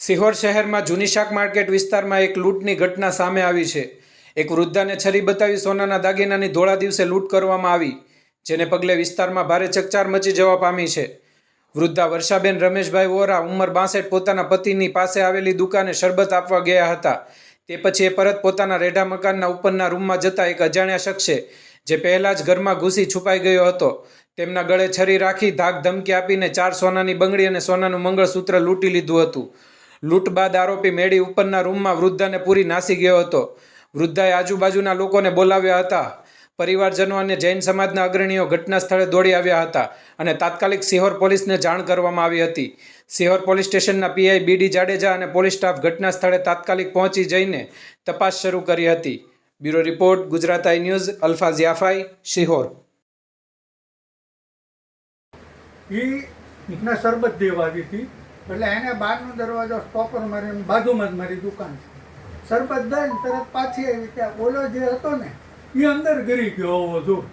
સિહોર શહેરમાં જૂની શાક માર્કેટ વિસ્તારમાં એક લૂંટની ઘટના સામે આવી છે. એક વૃદ્ધાને છરી બતાવી સોનાના દાગીનાની ધોળા દિવસે લૂંટ કરવામાં આવી, જેને પગલે વિસ્તારમાં ભારે ચકચાર મચી જવા પામી છે. વૃદ્ધા વર્ષાબેન રમેશભાઈ વોરા ઉંમર બાસઠ પોતાના પતિની પાસે આવેલી દુકાને શરબત આપવા ગયા હતા. તે પછી એ પરત પોતાના રેઢા મકાનના ઉપરના રૂમમાં જતા એક અજાણ્યા શખ્સે, જે પહેલાં જ ઘરમાં ઘૂસી છુપાઈ ગયો હતો, તેમના ગળે છરી રાખી ધાક ધમકી આપીને ચાર સોનાની બંગડી અને સોનાનું મંગળસૂત્ર લૂંટી લીધું હતું. લૂંટ બાદ આરોપી મેળી ઉપરના રૂમમાં વૃદ્ધાને પૂરી નાસી ગયો હતો. વૃદ્ધાએ આજુબાજુના લોકોને બોલાવ્યા હતા. પરિવારજનો અને જૈન સમાજના અગ્રણીઓ ઘટના સ્થળે દોડી આવ્યા હતા અને તાત્કાલિક સિહોર પોલીસને જાણ કરવામાં આવી હતી. સિહોર પોલીસ સ્ટેશનના પીઆઈ બીડી જાડેજા અને પોલીસ સ્ટાફ ઘટના સ્થળે તાત્કાલિક પહોંચી જઈને તપાસ શરૂ કરી હતી. Bureau report, Gujarat I news Alfaz Yafai Sihor. એ ને શરબત દેવાજી હતી. એટલે એને બહારનો દરવાજો સ્ટોપર મારીને બાજુમાં જ મારી દુકાન છે. શરબત દઈને તરત પાછી આવી ત્યાં ઓલો જે હતો ને એ અંદર ગરી ગયો આવો જો.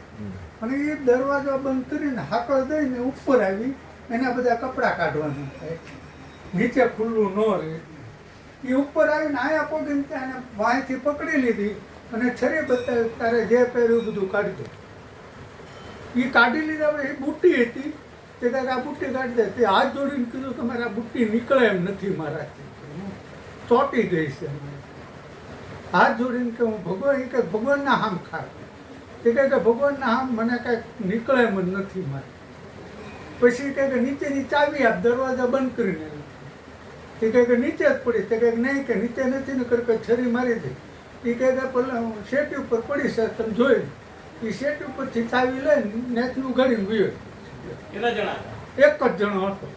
અને એ દરવાજો બંધ કરીને હાકળ દઈને ઉપર આવી એના બધા કપડાં કાઢવાના થાય નીચે ખુલ્લું ન રહે. એ ઉપર આવીને આયા પગીને ત્યાં વાંયથી પકડી લીધી અને છરી બતાવી તારે જે પહેર્યું બધું કાઢી દો. એ કાઢી લીધા એ બુટ્ટી હતી. તે કાંઈક આ બુટ્ટી કાઢી દે. તે હાથ જોડીને કીધું કે મારે આ બુટ્ટી નીકળે એમ નથી મારાથી. ચોંટી ગઈ છે હાથ જોડીને કે હું ભગવાન, એ કે ભગવાનના હામ ખા. તે કહે કે ભગવાનના હામ મને કાંઈક નીકળે એમ જ નથી મારે. પછી કહે કે નીચેની ચાવી આપ દરવાજા બંધ કરીને તે કહે કે નીચે જ પડી. તે કહે નહીં, કે નીચે નથી, ને કર છરી મારી દે. એ કહે કે પેલા હું શેટી ઉપર પડી છે, તમે જોઈ એ શેટી ઉપરથી ચાવી લઈને નેથી ઉઘાડીને ગયો. એક જ જણો હતો.